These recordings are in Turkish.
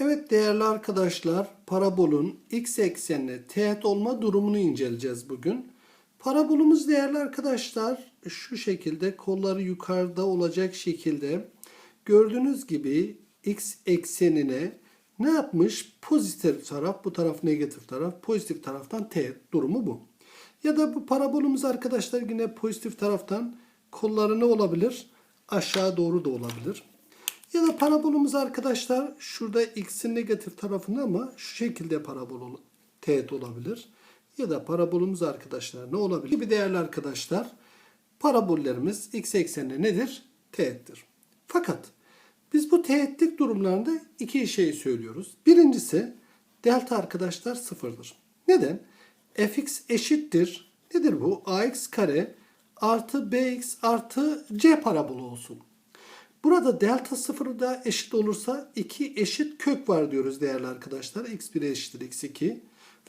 Evet değerli arkadaşlar, parabolün x eksenine teğet olma durumunu inceleyeceğiz bugün. Parabolümüz değerli arkadaşlar şu şekilde kolları yukarıda olacak şekilde gördüğünüz gibi x eksenine ne yapmış? Pozitif taraf, bu taraf negatif taraf, pozitif taraftan teğet durumu bu. Ya da bu parabolümüz arkadaşlar yine pozitif taraftan kolları ne olabilir? Aşağı doğru da olabilir. Ya da parabolümüz arkadaşlar şurada x'in negatif tarafında ama şu şekilde parabol ol- teğet olabilir. Ya da parabolümüz arkadaşlar ne olabilir? Gibi değerli arkadaşlar parabollerimiz x eksenine nedir? Teğettir. Fakat biz bu teğetlik durumlarında iki şey söylüyoruz. Birincisi delta arkadaşlar sıfırdır. Neden? fx eşittir. Nedir bu? ax kare artı bx artı c parabolü olsun. Burada delta sıfırı da eşit olursa iki eşit kök var diyoruz değerli arkadaşlar. x1 eşittir x2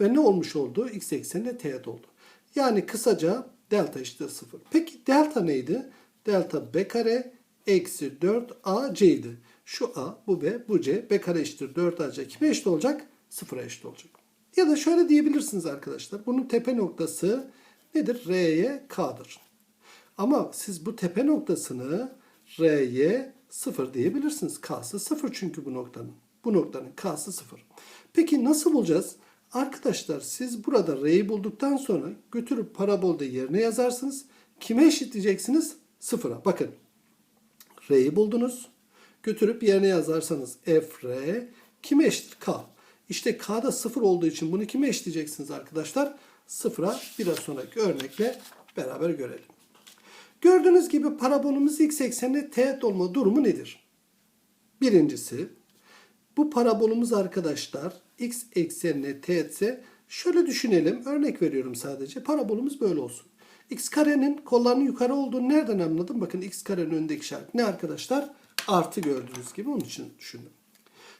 ve ne olmuş oldu? x eksenine teğet oldu. Yani kısaca delta eşittir sıfır. Peki delta neydi? Delta b kare eksi 4 ac idi. Şu a, bu b, bu c. b kare eşittir 4 ac. Kime eşit olacak? Sıfıra eşit olacak. Ya da şöyle diyebilirsiniz arkadaşlar. Bunun tepe noktası nedir? r'ye k'dır. Ama siz bu tepe noktasını R'ye 0 diyebilirsiniz. K'sı 0 çünkü bu noktanın. Bu noktanın K'sı 0. Peki nasıl bulacağız? Arkadaşlar siz burada R'yi bulduktan sonra götürüp parabolde yerine yazarsınız. Kime eşitleyeceksiniz? 0'a. Bakın. R'yi buldunuz. Götürüp yerine yazarsanız f r kime eşittir? K. İşte K'da 0 olduğu için bunu kime eşitleyeceksiniz arkadaşlar? 0'a biraz sonraki örnekle beraber görelim. Gördüğünüz gibi parabolümüz x eksenine teğet olma durumu nedir? Birincisi, bu parabolümüz arkadaşlar x eksenine teğetse şöyle düşünelim. Örnek veriyorum sadece. Parabolümüz böyle olsun. x karenin kollarının yukarı olduğunu nereden anladım? Bakın x karenin önündeki işaret ne arkadaşlar? Artı gördüğünüz gibi onun için düşündüm.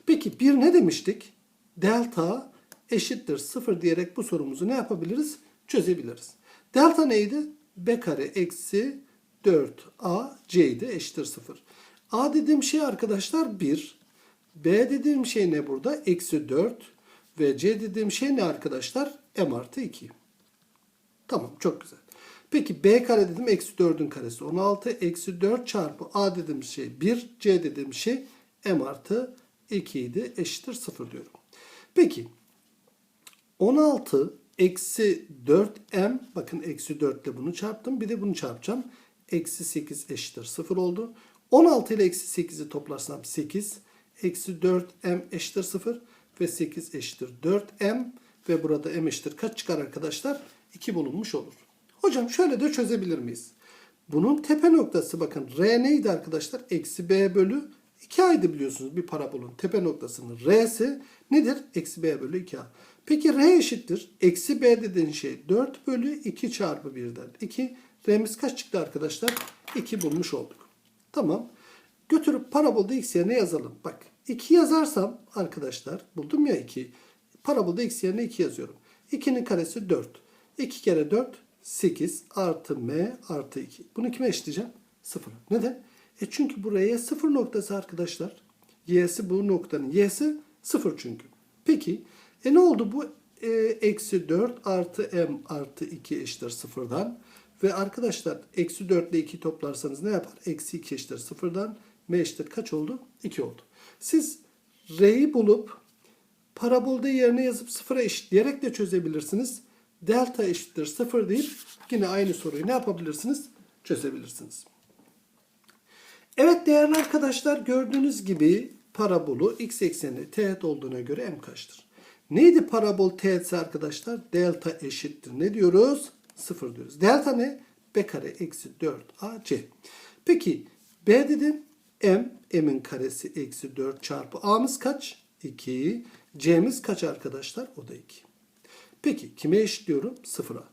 Peki bir ne demiştik? Delta eşittir 0 diyerek bu sorumuzu ne yapabiliriz? Çözebiliriz. Delta neydi? B kare eksi 4 c idi eşittir 0. A dediğim şey arkadaşlar 1. B dediğim şey ne burada? Eksi 4. Ve C dediğim şey ne arkadaşlar? M artı 2. Tamam çok güzel. Peki B kare dedim eksi 4'ün karesi 16. Eksi 4 çarpı A dediğim şey 1. C dediğim şey M artı 2 idi. Eşittir 0 diyorum. Peki 16 eksi 4m bakın eksi 4 ile bunu çarptım. Bir de bunu çarpacağım. Eksi 8 eşittir 0 oldu. 16 ile eksi 8'i toplarsam 8. Eksi 4m eşittir 0 ve 8 eşittir 4m ve burada m eşittir kaç çıkar arkadaşlar? 2 bulunmuş olur. Hocam şöyle de çözebilir miyiz? Bunun tepe noktası bakın r neydi arkadaşlar? Eksi b bölü 2a'ydı biliyorsunuz bir parabolun tepe noktasının r'si nedir? Eksi b bölü 2a. Peki r eşittir. Eksi b dediğin şey 4 bölü 2 çarpı 1'den 2. R'miz kaç çıktı arkadaşlar? 2 bulmuş olduk. Tamam. Götürüp parabolda x yerine yazalım. Bak 2 yazarsam arkadaşlar buldum ya 2. Parabolda x yerine 2 yazıyorum. 2'nin karesi 4. 2 kere 4 8 artı m artı 2. Bunu kime eşitleyeceğim? 0. Neden? E çünkü buraya 0 noktası arkadaşlar. Y'si bu noktanın y'si 0 çünkü. Peki e ne oldu bu? E, eksi 4 artı m artı 2 eşittir 0'dan. Ve arkadaşlar eksi 4 ile 2 toplarsanız ne yapar? Eksi 2 eşittir 0'dan. M eşittir kaç oldu? 2 oldu. Siz R'yi bulup parabolda yerine yazıp 0'a eşitleyerek de çözebilirsiniz. Delta eşittir 0 deyip yine aynı soruyu ne yapabilirsiniz? Çözebilirsiniz. Evet değerli arkadaşlar gördüğünüz gibi parabolu x ekseni teğet olduğuna göre m kaçtır? Neydi parabol teğetse arkadaşlar? Delta eşittir. Ne diyoruz? 0 diyoruz. Delta ne? B kare eksi 4 AC. Peki B dedim M. M'in karesi eksi 4 çarpı A'mız kaç? 2. C'miz kaç arkadaşlar? O da 2. Peki kime eşitliyorum? 0'a.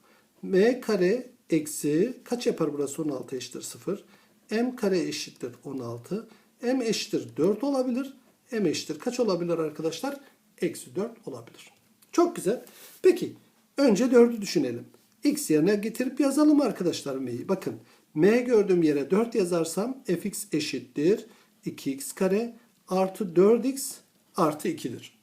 M kare eksi kaç yapar burası? 16 eşittir 0. M kare eşittir 16. M eşittir 4 olabilir. M eşittir kaç olabilir arkadaşlar? Eksi 4 olabilir. Çok güzel. Peki önce 4'ü düşünelim. X yerine getirip yazalım arkadaşlar M'yi. Bakın M gördüğüm yere 4 yazarsam fx eşittir 2x kare artı 4x artı 2'dir.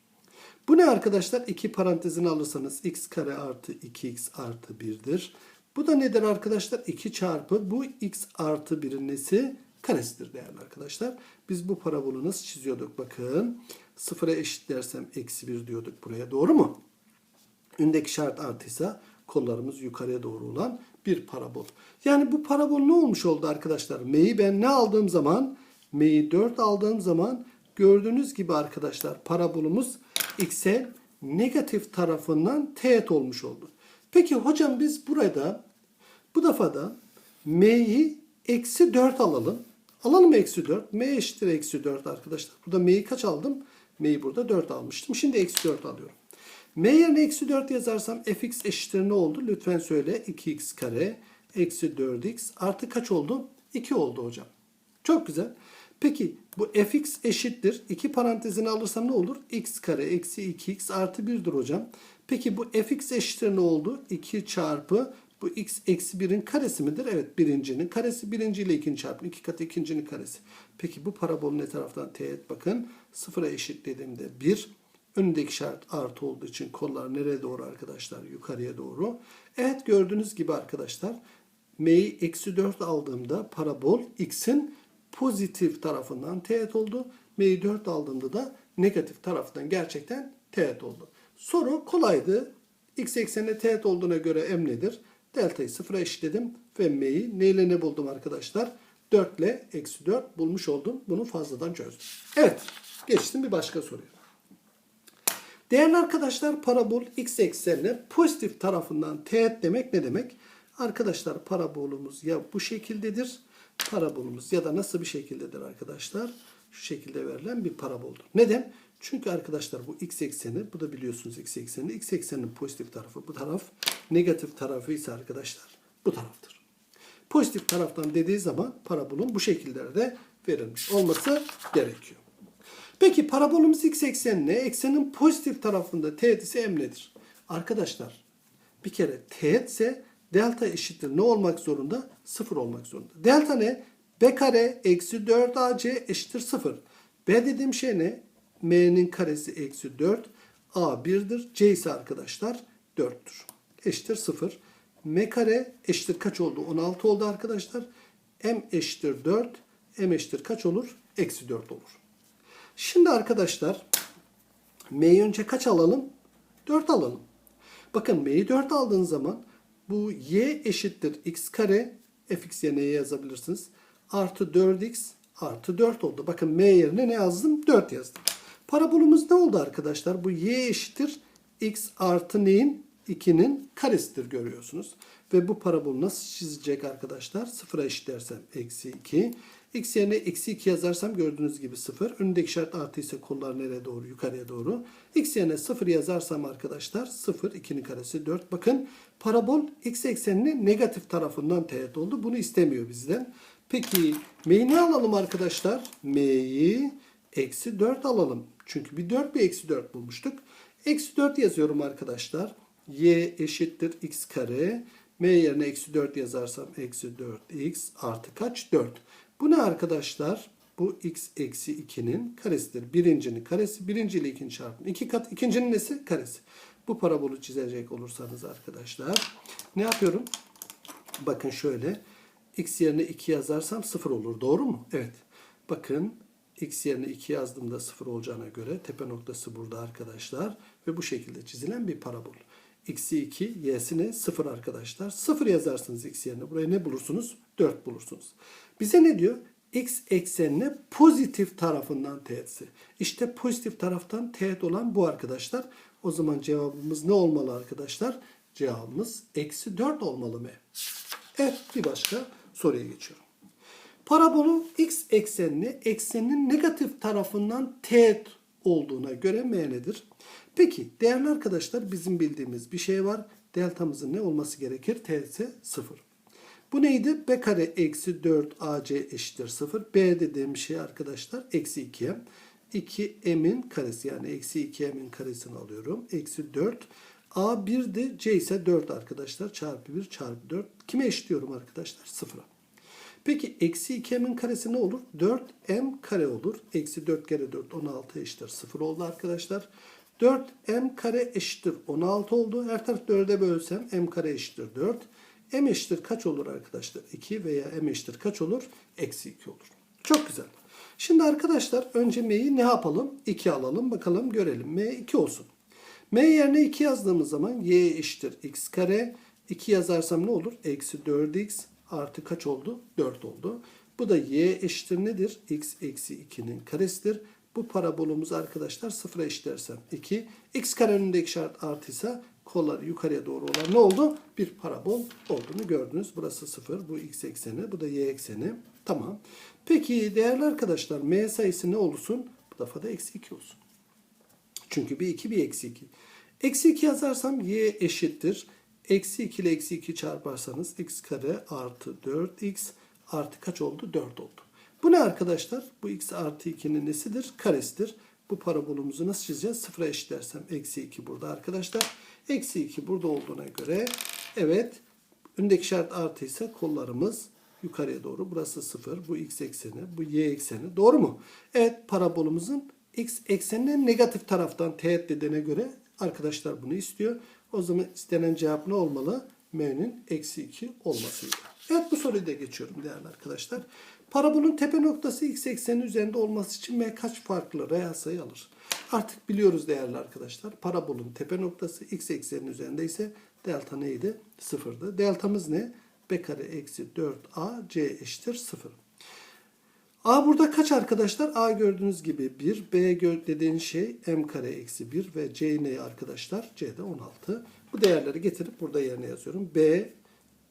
Bu ne arkadaşlar? 2 parantezini alırsanız x kare artı 2x artı 1'dir. Bu da nedir arkadaşlar? 2 çarpı bu x artı 1'in nesi? Karesidir değerli arkadaşlar. Biz bu parabolü nasıl çiziyorduk? Bakın sıfıra eşitlersem eksi 1 diyorduk buraya. Doğru mu? Ündeki şart artıysa kollarımız yukarıya doğru olan bir parabol. Yani bu parabol ne olmuş oldu arkadaşlar? M'yi ben ne aldığım zaman? M'yi 4 aldığım zaman gördüğünüz gibi arkadaşlar parabolumuz x'e negatif tarafından teğet olmuş oldu. Peki hocam biz burada bu defa da m'yi eksi 4 alalım. Alalım eksi 4. m eşittir eksi 4 arkadaşlar. Burada m'yi kaç aldım? m'yi burada 4 almıştım. Şimdi eksi 4 alıyorum. M yerine eksi 4 yazarsam fx eşittir ne oldu? Lütfen söyle. 2x kare eksi 4x artı kaç oldu? 2 oldu hocam. Çok güzel. Peki bu fx eşittir. İki parantezini alırsam ne olur? x kare eksi 2x artı 1'dir hocam. Peki bu fx eşittir ne oldu? 2 çarpı bu x eksi 1'in karesi midir? Evet birincinin karesi birinci ile ikinci çarpı iki katı ikincinin karesi. Peki bu parabolün ne taraftan teğet bakın. Sıfıra eşitlediğimde 1. Önündeki şart artı olduğu için kollar nereye doğru arkadaşlar? Yukarıya doğru. Evet gördüğünüz gibi arkadaşlar m'yi eksi 4 aldığımda parabol x'in pozitif tarafından teğet oldu. M'yi 4 aldığımda da negatif tarafından gerçekten teğet oldu. Soru kolaydı. X eksenine teğet olduğuna göre m nedir? Delta'yı sıfıra eşitledim ve m'yi neyle ne buldum arkadaşlar? 4 ile eksi 4 bulmuş oldum. Bunu fazladan çözdüm. Evet. Geçtim bir başka soruya. Değerli arkadaşlar parabol x eksenine pozitif tarafından teğet demek ne demek? Arkadaşlar parabolumuz ya bu şekildedir parabolumuz ya da nasıl bir şekildedir arkadaşlar? Şu şekilde verilen bir paraboldur. Neden? Çünkü arkadaşlar bu x ekseni, bu da biliyorsunuz x ekseni. X ekseninin pozitif tarafı bu taraf, negatif tarafı ise arkadaşlar bu taraftır. Pozitif taraftan dediği zaman parabolun bu şekillerde verilmiş olması gerekiyor. Peki parabolümüz x eksenine, eksenin pozitif tarafında teğet ise m nedir? Arkadaşlar bir kere teğet ise delta eşittir ne olmak zorunda? Sıfır olmak zorunda. Delta ne? b kare eksi 4 ac eşittir sıfır. b dediğim şey ne? m'nin karesi eksi 4. a 1'dir. c ise arkadaşlar 4'tür. Eşittir 0. m kare eşittir kaç oldu? 16 oldu arkadaşlar. m eşittir 4. m eşittir kaç olur? Eksi 4 olur. Şimdi arkadaşlar m'yi önce kaç alalım? 4 alalım. Bakın m'yi 4 aldığın zaman bu y eşittir x kare fx yerine yazabilirsiniz. Artı 4x artı 4 oldu. Bakın m yerine ne yazdım? 4 yazdım. Parabolümüz ne oldu arkadaşlar? Bu y eşittir x artı neyin? 2'nin karesidir görüyorsunuz. Ve bu parabol nasıl çizecek arkadaşlar? Sıfıra eşitlersem eksi 2. X yerine eksi 2 yazarsam gördüğünüz gibi 0. Önündeki şart artı ise kollar nereye doğru? Yukarıya doğru. X yerine 0 yazarsam arkadaşlar 0. 2'nin karesi 4. Bakın parabol x ekseninin negatif tarafından teğet oldu. Bunu istemiyor bizden. Peki m'yi ne alalım arkadaşlar? M'yi eksi 4 alalım. Çünkü bir 4 bir eksi 4 bulmuştuk. Eksi 4 yazıyorum arkadaşlar. Y eşittir x kare. m yerine eksi 4 yazarsam eksi 4x artı kaç? 4. Bu ne arkadaşlar? Bu x eksi 2'nin karesidir. Birincinin karesi. Birinci ile ikinci çarpım. İki kat. ikincinin nesi? Karesi. Bu parabolü çizecek olursanız arkadaşlar. Ne yapıyorum? Bakın şöyle. x yerine 2 yazarsam 0 olur. Doğru mu? Evet. Bakın x yerine 2 yazdığımda 0 olacağına göre tepe noktası burada arkadaşlar. Ve bu şekilde çizilen bir parabol. X'i 2, y'si ne? 0 arkadaşlar. 0 yazarsınız x yerine. Buraya ne bulursunuz? 4 bulursunuz. Bize ne diyor? x eksenine pozitif tarafından teğetsi. İşte pozitif taraftan teğet olan bu arkadaşlar. O zaman cevabımız ne olmalı arkadaşlar? Cevabımız eksi 4 olmalı mı? Evet bir başka soruya geçiyorum. Parabolun x eksenini eksenin negatif tarafından teğet olduğuna göre m nedir? Peki değerli arkadaşlar bizim bildiğimiz bir şey var. Deltamızın ne olması gerekir? Teğetse 0. Bu neydi? B kare eksi 4 AC eşittir 0. B dediğim şey arkadaşlar eksi 2m. 2m'in karesi yani eksi 2m'in karesini alıyorum. Eksi 4. A 1 de C ise 4 arkadaşlar. Çarpı 1 çarpı 4. Kime eşitliyorum arkadaşlar? 0'a. Peki eksi 2m'in karesi ne olur? 4m kare olur. Eksi 4 kere 4 16 eşittir 0 oldu arkadaşlar. 4m kare eşittir 16 oldu. Her tarafı 4'e bölsem m kare eşittir 4. m eşittir kaç olur arkadaşlar? 2 veya m eşittir kaç olur? Eksi 2 olur. Çok güzel. Şimdi arkadaşlar önce m'yi ne yapalım? 2 alalım bakalım görelim. m 2 olsun. m yerine 2 yazdığımız zaman y eşittir x kare. 2 yazarsam ne olur? Eksi 4x artı kaç oldu? 4 oldu. Bu da y eşittir nedir? x eksi 2'nin karesidir. Bu parabolümüz arkadaşlar sıfıra eşitlersem 2. x kare önündeki işaret artıysa kolları yukarıya doğru olan ne oldu? Bir parabol olduğunu gördünüz. Burası 0, bu x ekseni, bu da y ekseni. Tamam. Peki değerli arkadaşlar m sayısı ne olsun? Bu defa da eksi 2 olsun. Çünkü bir 2 bir eksi 2. Eksi 2 yazarsam y eşittir. Eksi 2 ile eksi 2 çarparsanız x kare artı 4x artı kaç oldu? 4 oldu. Bu ne arkadaşlar? Bu x artı 2'nin nesidir? Karesidir. Bu parabolümüzü nasıl çizeceğiz? Sıfıra eşitlersem eksi 2 burada arkadaşlar. Eksi 2 burada olduğuna göre evet öndeki işaret artıysa kollarımız yukarıya doğru. Burası 0. Bu x ekseni. Bu y ekseni. Doğru mu? Evet parabolümüzün x eksenine negatif taraftan teğet dediğine göre arkadaşlar bunu istiyor. O zaman istenen cevap ne olmalı? M'nin eksi 2 olmasıydı. Evet bu soruyu da geçiyorum değerli arkadaşlar. Parabolün tepe noktası x eksenin üzerinde olması için M kaç farklı reel sayı alır? Artık biliyoruz değerli arkadaşlar. Parabolün tepe noktası x eksenin üzerinde ise delta neydi? Sıfırdı. Deltamız ne? B kare eksi 4a c eşittir 0. A burada kaç arkadaşlar? A gördüğünüz gibi 1. B dediğin şey m kare eksi 1 ve C ne arkadaşlar? C de 16. Bu değerleri getirip burada yerine yazıyorum. B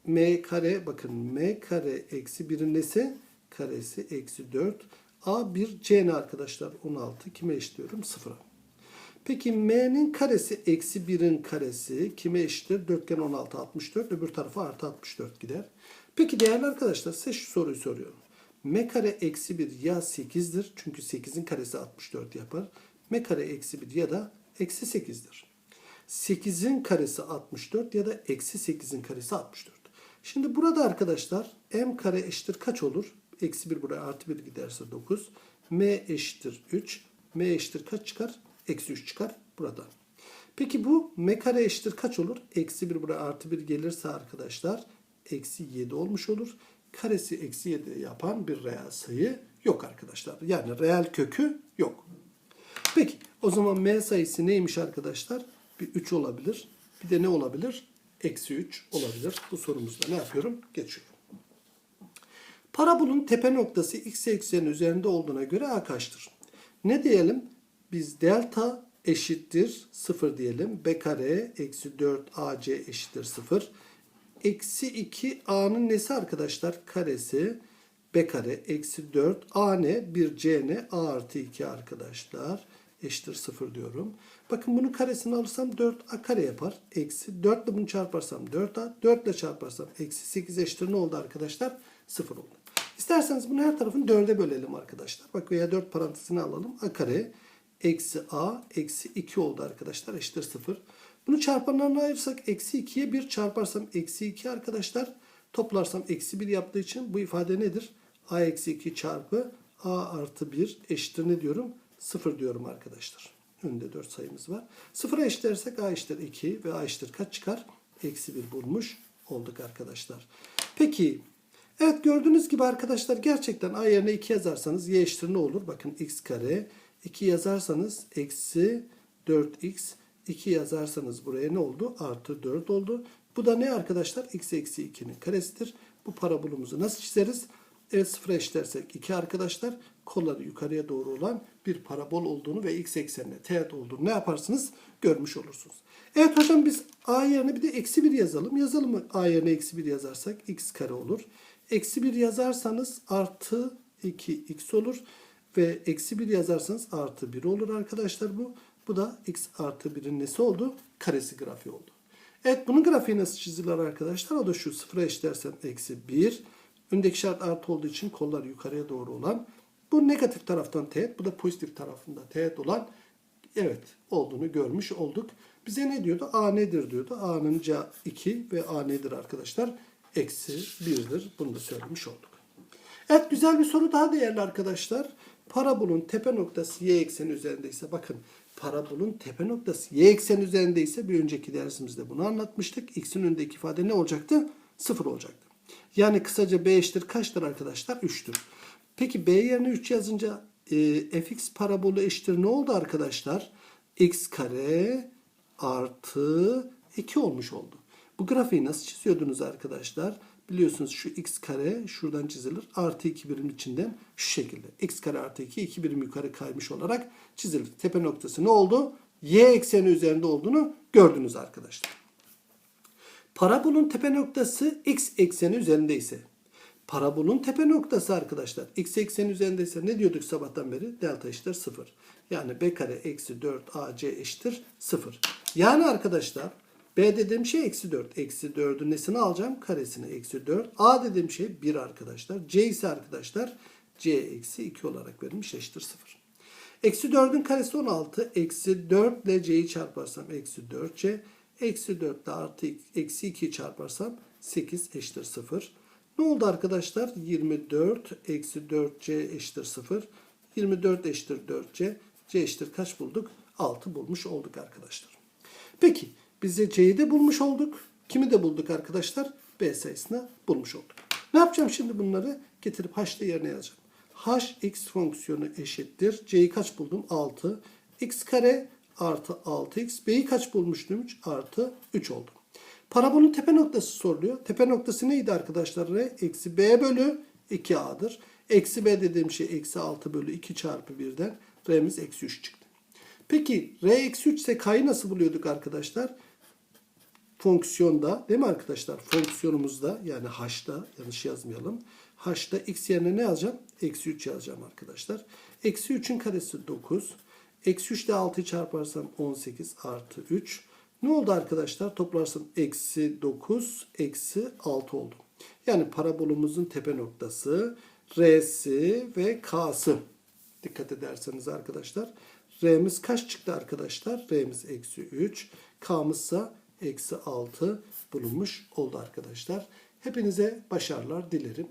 m kare bakın m kare eksi 1'in nesi? Karesi eksi 4. A 1 C ne arkadaşlar? 16. Kime eşitliyorum? 0'a. Peki m'nin karesi eksi 1'in karesi kime eşittir? Dörtgen 16 64 öbür tarafa artı 64 gider. Peki değerli arkadaşlar size şu soruyu soruyorum. m kare eksi 1 ya 8'dir çünkü 8'in karesi 64 yapar. m kare eksi 1 ya da eksi 8'dir. 8'in karesi 64 ya da eksi 8'in karesi 64. Şimdi burada arkadaşlar m kare eşittir kaç olur? Eksi 1 buraya artı 1 giderse 9. m eşittir 3. m eşittir kaç çıkar? Eksi 3 çıkar buradan. Peki bu m kare eşittir kaç olur? Eksi 1 buraya artı 1 gelirse arkadaşlar eksi 7 olmuş olur. Karesi eksi 7 yapan bir reel sayı yok arkadaşlar. Yani reel kökü yok. Peki o zaman m sayısı neymiş arkadaşlar? Bir 3 olabilir. Bir de ne olabilir? Eksi 3 olabilir. Bu sorumuzda ne yapıyorum? Geçiyorum. Parabolun tepe noktası x eksenin üzerinde olduğuna göre a kaçtır? Ne diyelim? Biz delta eşittir 0 diyelim. b kare eksi 4 ac eşittir 0. Eksi 2 a'nın nesi arkadaşlar? Karesi b kare eksi 4 a ne? 1 c ne? a artı 2 arkadaşlar. Eşittir 0 diyorum. Bakın bunun karesini alırsam 4a kare yapar. Eksi 4 ile bunu çarparsam 4a. 4 ile çarparsam eksi 8 eşittir ne oldu arkadaşlar? 0 oldu. İsterseniz bunu her tarafını 4'e bölelim arkadaşlar. Bak veya 4 parantezini alalım. a kare eksi a eksi 2 oldu arkadaşlar. Eşittir 0. Bunu çarpanlarına ayırsak eksi 2'ye 1 çarparsam eksi 2 arkadaşlar. Toplarsam eksi 1 yaptığı için bu ifade nedir? a eksi 2 çarpı a artı 1 eşittir ne diyorum? 0 diyorum arkadaşlar. Önde 4 sayımız var. 0'a eşitlersek a eşittir 2 ve a eşittir kaç çıkar? Eksi 1 bulmuş olduk arkadaşlar. Peki Evet gördüğünüz gibi arkadaşlar gerçekten a yerine 2 yazarsanız y eşittir ne olur? Bakın x kare 2 yazarsanız eksi 4x 2 yazarsanız buraya ne oldu? Artı 4 oldu. Bu da ne arkadaşlar? x eksi 2'nin karesidir. Bu parabolumuzu nasıl çizeriz? Evet sıfıra eşitlersek 2 arkadaşlar kolları yukarıya doğru olan bir parabol olduğunu ve x eksenine teğet olduğunu ne yaparsınız? Görmüş olursunuz. Evet hocam biz a yerine bir de eksi 1 yazalım. Yazalım mı? a yerine eksi 1 yazarsak x kare olur. Eksi 1 yazarsanız artı 2x olur. Ve eksi 1 yazarsanız artı 1 olur arkadaşlar bu. Bu da x artı 1'in nesi oldu? Karesi grafiği oldu. Evet bunun grafiği nasıl çizilir arkadaşlar? O da şu sıfıra eşitlersem eksi 1. Öndeki şart artı olduğu için kollar yukarıya doğru olan. Bu negatif taraftan teğet. Bu da pozitif tarafında teğet olan evet olduğunu görmüş olduk. Bize ne diyordu? A nedir diyordu. A'nın ca 2 ve A nedir arkadaşlar? Eksi 1'dir. Bunu da söylemiş olduk. Evet güzel bir soru daha değerli arkadaşlar. Parabolun tepe noktası y ekseni üzerindeyse bakın parabolun tepe noktası y ekseni üzerindeyse bir önceki dersimizde bunu anlatmıştık. X'in önündeki ifade ne olacaktı? 0 olacaktı. Yani kısaca b eşittir kaçtır arkadaşlar? 3'tür. Peki b yerine 3 yazınca e, fx parabolü eşittir ne oldu arkadaşlar? x kare artı 2 olmuş oldu. Bu grafiği nasıl çiziyordunuz arkadaşlar? Biliyorsunuz şu x kare şuradan çizilir. Artı 2 birim içinden şu şekilde. x kare artı 2 2 birim yukarı kaymış olarak çizilir. Tepe noktası ne oldu? Y ekseni üzerinde olduğunu gördünüz arkadaşlar. Parabolun tepe noktası x ekseni üzerindeyse. Parabolun tepe noktası arkadaşlar x ekseni üzerindeyse ne diyorduk sabahtan beri? Delta eşittir 0. Yani b kare eksi 4 ac eşittir 0. Yani arkadaşlar b dediğim şey eksi 4. Eksi 4'ün nesini alacağım? Karesini eksi 4. a dediğim şey 1 arkadaşlar. c ise arkadaşlar c eksi 2 olarak verilmiş eşittir 0. Eksi 4'ün karesi 16. Eksi 4 ile c'yi çarparsam eksi 4c. Eksi 4 ile artı eksi 2'yi çarparsam 8 eşittir 0. Ne oldu arkadaşlar? 24 eksi 4c eşittir 0. 24 eşittir 4c. c eşittir kaç bulduk? 6 bulmuş olduk arkadaşlar. Peki bize c'yi de bulmuş olduk. Kimi de bulduk arkadaşlar? b sayısını bulmuş olduk. Ne yapacağım şimdi bunları? Getirip h'da yerine yazacağım. h x fonksiyonu eşittir. c'yi kaç buldum? 6. x kare artı 6x. b'yi kaç bulmuştum? 3 artı 3 oldu. Parabolün tepe noktası soruluyor. Tepe noktası neydi arkadaşlar? R eksi b bölü 2a'dır. Eksi b dediğim şey eksi 6 bölü 2 çarpı 1'den r'miz eksi 3 çıktı. Peki r eksi 3 ise k'yı nasıl buluyorduk arkadaşlar? Fonksiyonda değil mi arkadaşlar? Fonksiyonumuzda yani h'da yanlış yazmayalım. h'da x yerine ne yazacağım? Eksi 3 yazacağım arkadaşlar. Eksi 3'ün karesi 9. Eksi 3 ile 6'yı çarparsam 18 artı 3. Ne oldu arkadaşlar? Toplarsam eksi 9 eksi 6 oldu. Yani parabolümüzün tepe noktası R'si ve K'sı. Dikkat ederseniz arkadaşlar. R'miz kaç çıktı arkadaşlar? R'miz eksi 3. K'mız ise eksi 6 bulunmuş oldu arkadaşlar. Hepinize başarılar dilerim.